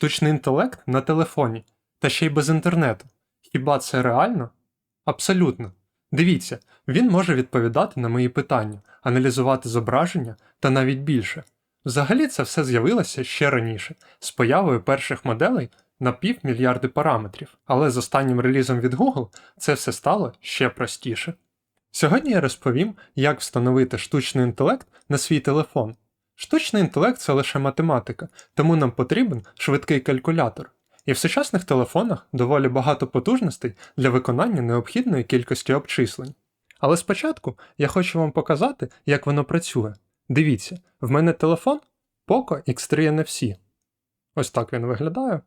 Штучний інтелект на телефоні, та ще й без інтернету. Хіба це реально? Абсолютно. Дивіться, він може відповідати на мої питання, аналізувати зображення та навіть більше. Взагалі це все з'явилося ще раніше, з появою перших моделей на півмільярди параметрів, але з останнім релізом від Google це все стало ще простіше. Сьогодні я розповім, як встановити штучний інтелект на свій телефон. Штучний інтелект це лише математика, тому нам потрібен швидкий калькулятор. І в сучасних телефонах доволі багато потужностей для виконання необхідної кількості обчислень. Але спочатку я хочу вам показати, як воно працює. Дивіться, в мене телефон Poco X3 NFC. Ось так він виглядає.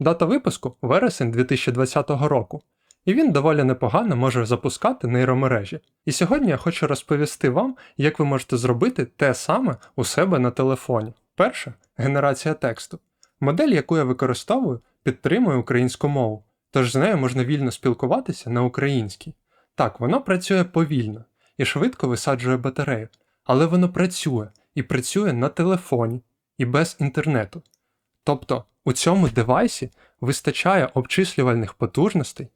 Дата випуску вересень 2020 року. І він доволі непогано може запускати нейромережі. І сьогодні я хочу розповісти вам, як ви можете зробити те саме у себе на телефоні. Перше генерація тексту. Модель, яку я використовую, підтримує українську мову, тож з нею можна вільно спілкуватися на українській. Так, воно працює повільно і швидко висаджує батарею, але воно працює і працює на телефоні і без інтернету. Тобто у цьому девайсі вистачає обчислювальних потужностей,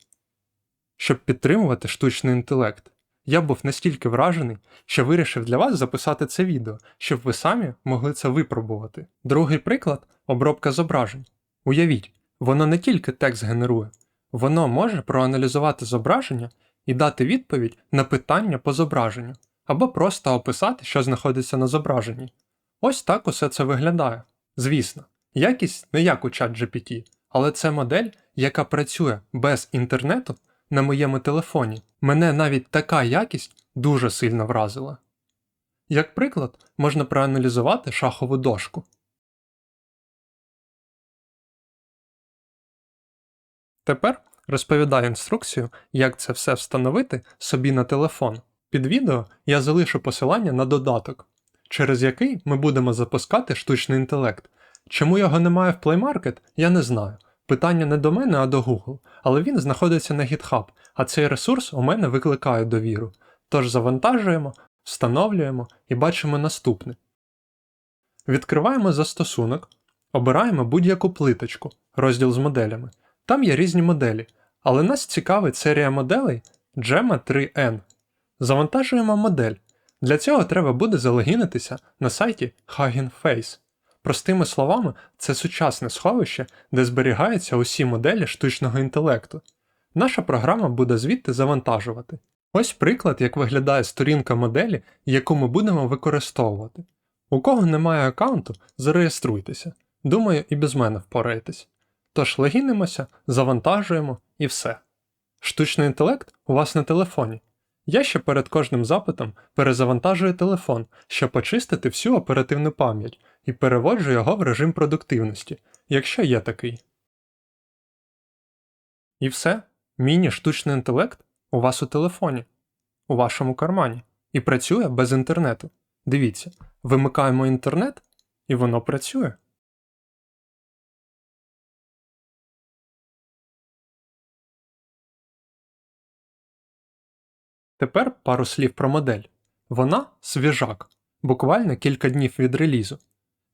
щоб підтримувати штучний інтелект. Я був настільки вражений, що вирішив для вас записати це відео, щоб ви самі могли це випробувати. Другий приклад обробка зображень. Уявіть, воно не тільки текст генерує, воно може проаналізувати зображення і дати відповідь на питання по зображенню, або просто описати, що знаходиться на зображенні. Ось так усе це виглядає. Звісно, якість не як у ChatGPT, але це модель, яка працює без інтернету на моєму телефоні. Мене навіть така якість дуже сильно вразила. Як приклад, можна проаналізувати шахову дошку. Тепер розповідаю інструкцію, як це все встановити собі на телефон. Під відео я залишу посилання на додаток, через який ми будемо запускати штучний інтелект. Чому його немає в Play Market, я не знаю. Питання не до мене, а до Google, але він знаходиться на GitHub, а цей ресурс у мене викликає довіру. Тож завантажуємо, встановлюємо і бачимо наступне. Відкриваємо застосунок, обираємо будь-яку плиточку, розділ з моделями. Там є різні моделі, але нас цікавить серія моделей Gemma 3N. Завантажуємо модель. Для цього треба буде залогінитися на сайті Hugging Face. Простими словами, це сучасне сховище, де зберігаються усі моделі штучного інтелекту. Наша програма буде звідти завантажувати. Ось приклад, як виглядає сторінка моделі, яку ми будемо використовувати. У кого немає аккаунту, зареєструйтеся. Думаю, і без мене впораєтесь. Тож логінимося, завантажуємо і все. Штучний інтелект у вас на телефоні. Я ще перед кожним запитом перезавантажую телефон, щоб почистити всю оперативну пам'ять і переводжу його в режим продуктивності, якщо є такий. І все. Міні штучний інтелект у вас у телефоні, у вашому кармані, і працює без інтернету. Дивіться, вимикаємо інтернет, і воно працює. Тепер пару слів про модель. Вона свіжак, буквально кілька днів від релізу.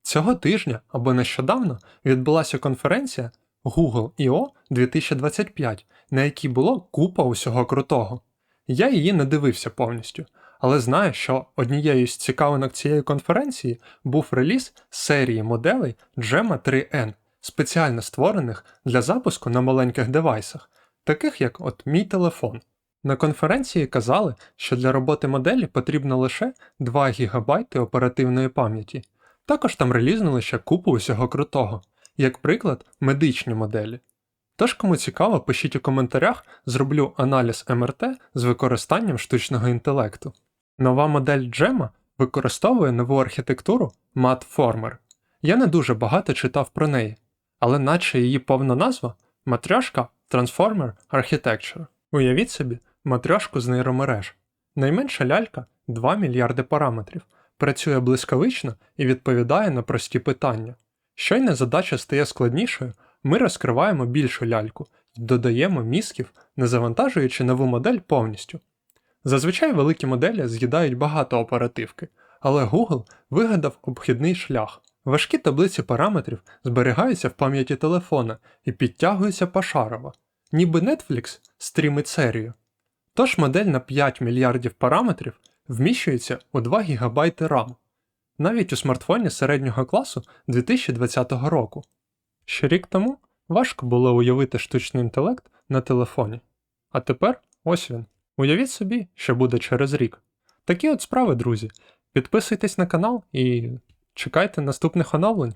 Цього тижня або нещодавно відбулася конференція Google I.O. 2025, на якій було купа усього крутого. Я її не дивився повністю, але знаю, що однією з цікавинок цієї конференції був реліз серії моделей Gemma 3N, спеціально створених для запуску на маленьких девайсах, таких як от мій телефон. На конференції казали, що для роботи моделі потрібно лише 2 ГБ оперативної пам'яті. Також там релізнули ще купу усього крутого, як приклад, медичні моделі. Тож, кому цікаво, пишіть у коментарях, зроблю аналіз МРТ з використанням штучного інтелекту. Нова модель Gemma використовує нову архітектуру MATFormer. Я не дуже багато читав про неї, але наче її повна назва матрьошка Transformer Architecture. Уявіть собі, матрьошку з нейромереж. Найменша лялька 2 мільярди параметрів, працює блискавично і відповідає на прості питання. Щойно задача стає складнішою, ми розкриваємо більшу ляльку і додаємо мізків, не завантажуючи нову модель повністю. Зазвичай великі моделі з'їдають багато оперативки, але Google вигадав обхідний шлях Важкі таблиці параметрів зберігаються в пам'яті телефона і підтягуються пошарово, ніби Netflix стрімить серію. Тож модель на 5 мільярдів параметрів вміщується у 2 ГБ RAM, навіть у смартфоні середнього класу 2020 року. Ще рік тому важко було уявити штучний інтелект на телефоні. А тепер ось він. Уявіть собі, що буде через рік. Такі от справи, друзі. Підписуйтесь на канал і чекайте наступних оновлень.